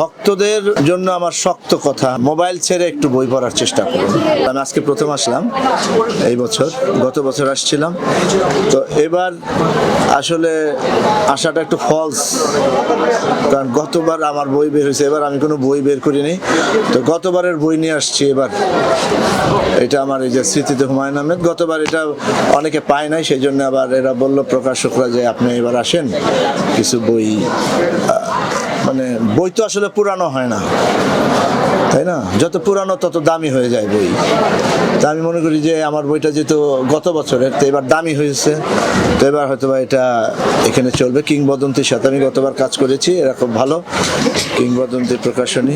ভক্তদের জন্য আমার শক্ত কথা, মোবাইল ছেড়ে একটু বই পড়ার চেষ্টা করুন। আমি আজকে প্রথম আসলাম, এই বছর, গত বছর আসছিলাম। তো এবার আসলে আসাটা একটু ফলস কারণ গতবার আমার বই বের হয়েছে, এবার আমি কোনো বই বের করিনি তো গতবারের বই নিয়ে আসছি এবার। এটা আমার এই যে স্মৃতিতে হুমায়ুন আহমেদ, গতবার এটা অনেকে পায় নাই সেই জন্য আবার এরা বলল প্রকাশকরা যে আপনি এবার আসেন, কিছু বই মানে বই তো আসলে পুরানো হয় না। তাই না? যত পুরানো, তত দামি হয়ে যায় বই। তা আমি মনে করি যে আমার বইটা যেহেতু গত বছরের, তো এবার দামি হয়েছে। তো এবার হয়তো বা এটা এখানে চলবে। কিংবদন্তির সাথে আমি গতবার কাজ করেছি, এরা খুব ভালো। কিংবদন্তি প্রকাশনী।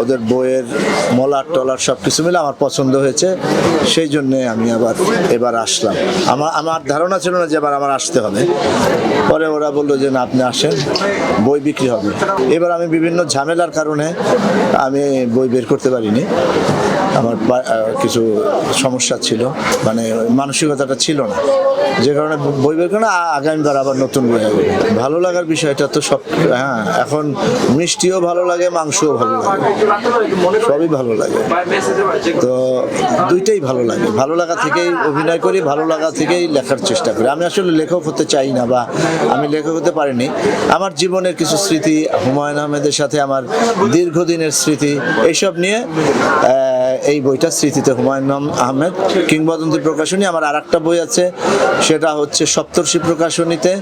ওদের বইয়ের মলার টলার সব কিছু মিলে আমার পছন্দ হয়েছে। সেই জন্যে আমি আবার এবার আসলাম। আমার আমার ধারণা ছিল না যে এবার আমার আসতে হবে। পরে ওরা বলল যে না, আপনি আসেন, বই বিক্রি হবে। এবার আমি বিভিন্ন ঝামেলার কারণে আমি বই বের করতে পারিনি। আমার কিছু সমস্যা ছিল। মানে মানসিকতাটা ছিল না। যে কারণে বই বের করে আগামীবার আবার নতুন বই হবে। ভালো লাগার বিষয়টা তো সব হ্যাঁ এখন মিষ্টিও ভালো লাগে, মাংসও ভালো লাগে। সবই ভালো লাগে। তো দুইটাই ভালো লাগে। ভালো লাগা থেকেই অভিনয় করি, ভালো লাগা থেকেই লেখার চেষ্টা করি। আমি আসলে লেখক হতে চাই না বা আমি লেখক হতে পারিনি। আমার জীবনের কিছু স্মৃতি, হুমায়ুন আহমেদের সাথে আমার দীর্ঘদিনের স্মৃতি, এইসব নিয়ে এই বইটা স্মৃতিতে হুমায়ুন আহম- আহমেদ। কিংবদন্তি প্রকাশনী, আমার আর একটা বই আছে, সেটা হচ্ছে সপ্তর্ষি প্রকাশনীতে,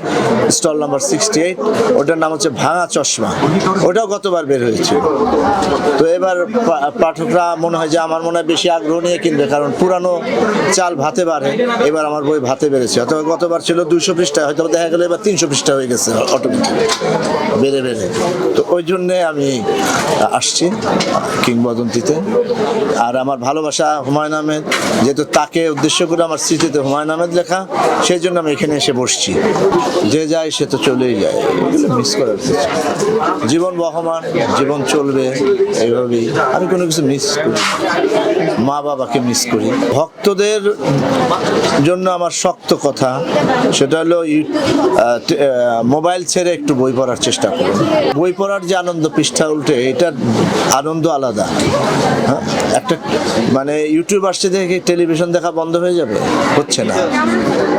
স্টল নাম্বার সিক্সটি এইট ওটার নাম হচ্ছে ভাঙা চশমা। ওটাও গতবার বের হয়েছে। তো এবার পাঠকরা মনে হয় যে আমার মনে হয় বেশি আগ্রহ নিয়ে কিনবে, কারণ পুরানো চাল ভাতে বাড়ে, এবার আমার বই ভাতে বেড়েছে। অথবা গতবার ছিল দুইশো পৃষ্ঠা হয়তো দেখা গেলো এবার তিনশো পৃষ্ঠা হয়ে গেছে অটোমেটিক বেড়ে বেড়ে। তো ওই জন্যে আমি আসছি কিংবদন্তিতে। আর আমার ভালোবাসা হুমায়ুন আহমেদ যেহেতু তাকে উদ্দেশ্য করে আমার স্মৃতিতে হুমায়ুন আহমেদ লেখা সেই জন্য আমি এখানে এসে বসছি। যে যায় সে তো চলেই যায়। মিস করার কিছু জীবন বহমান জীবন চলবে এইভাবেই। আমি কোনো কিছু মিস করি মা বাবাকে মিস করি। ভক্তদের জন্য আমার শক্ত কথা সেটা হলো মোবাইল ছেড়ে একটু বই পড়ার চেষ্টা করুন। বই পড়ার যে আনন্দ পৃষ্ঠা উল্টে এটার আনন্দ আলাদা হ্যাঁ? একটা মানে ইউটিউব আসছে দেখে টেলিভিশন দেখা বন্ধ হয়ে যাবে? হচ্ছে না।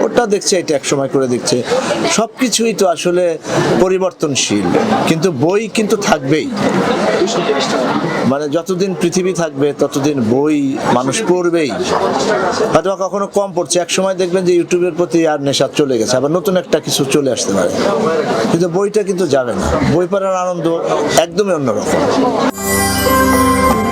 ওটা দেখছে, এটা এক সময় করে দেখছে। সব কিছুই তো আসলে পরিবর্তনশীল। কিন্তু বই কিন্তু থাকবেই। মানে যতদিন পৃথিবী থাকবে, ততদিন বই মানুষ পড়বেই। হয়তো কখনো কম পড়ছে। এক সময় দেখবেন যে ইউটিউবের প্রতি আর নেশা চলে গেছে। আবার নতুন একটা কিছু চলে আসতে পারে। কিন্তু বইটা কিন্তু যাবে না। বই পড়ার আনন্দ একদমই অন্যরকম।